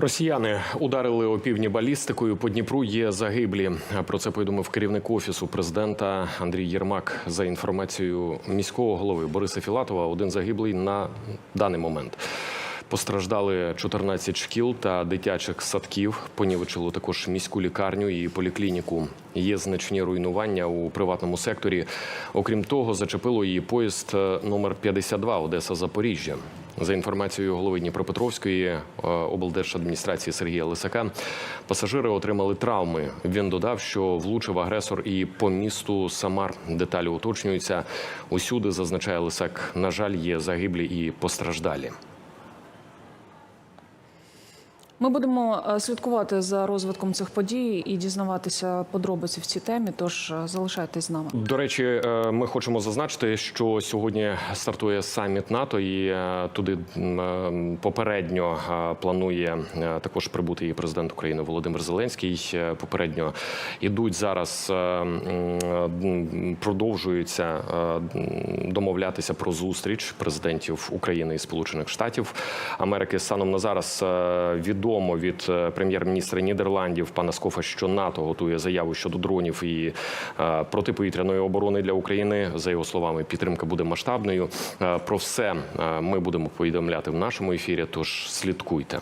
Росіяни ударили опівдні балістикою. По Дніпру є загиблі. Про це повідомив керівник офісу президента Андрій Єрмак. За інформацією міського голови Бориса Філатова, один загиблий на даний момент. Постраждали 14 шкіл та дитячих садків. Понівечило також міську лікарню і поліклініку. Є значні руйнування у приватному секторі. Окрім того, зачепило її поїзд е, номер 52 Одеса Запоріжжя. За інформацією голови Дніпропетровської е, облдержадміністрації Сергія Лисака, пасажири отримали травми. Він додав, що влучив агресор і по місту Самар. Деталі уточнюються. Усюди зазначає Лисак. На жаль, є загиблі і постраждалі. Ми будемо е, слідкувати за розвитком цих подій і дізнаватися подробиці в цій темі. Тож е, залишайтесь з нами. До речі, е, ми хочемо зазначити, що сьогодні стартує саміт НАТО, і туди попередньо планує також прибути і президент України Володимир Зеленський. Попередньо ідуть зараз, продовжуються домовлятися про зустріч президентів України і Сполучених Штатів Америки. Станом на зараз е, відомо від е, прем'єр-міністра Нідерландів пана Скофа, що НАТО готує заяву щодо дронів і е, протиповітряної оборони для України. За його словами, підтримка буде масштабною. Е, Про все ми будемо повідомляти в нашому ефірі. Тож слідкуйте.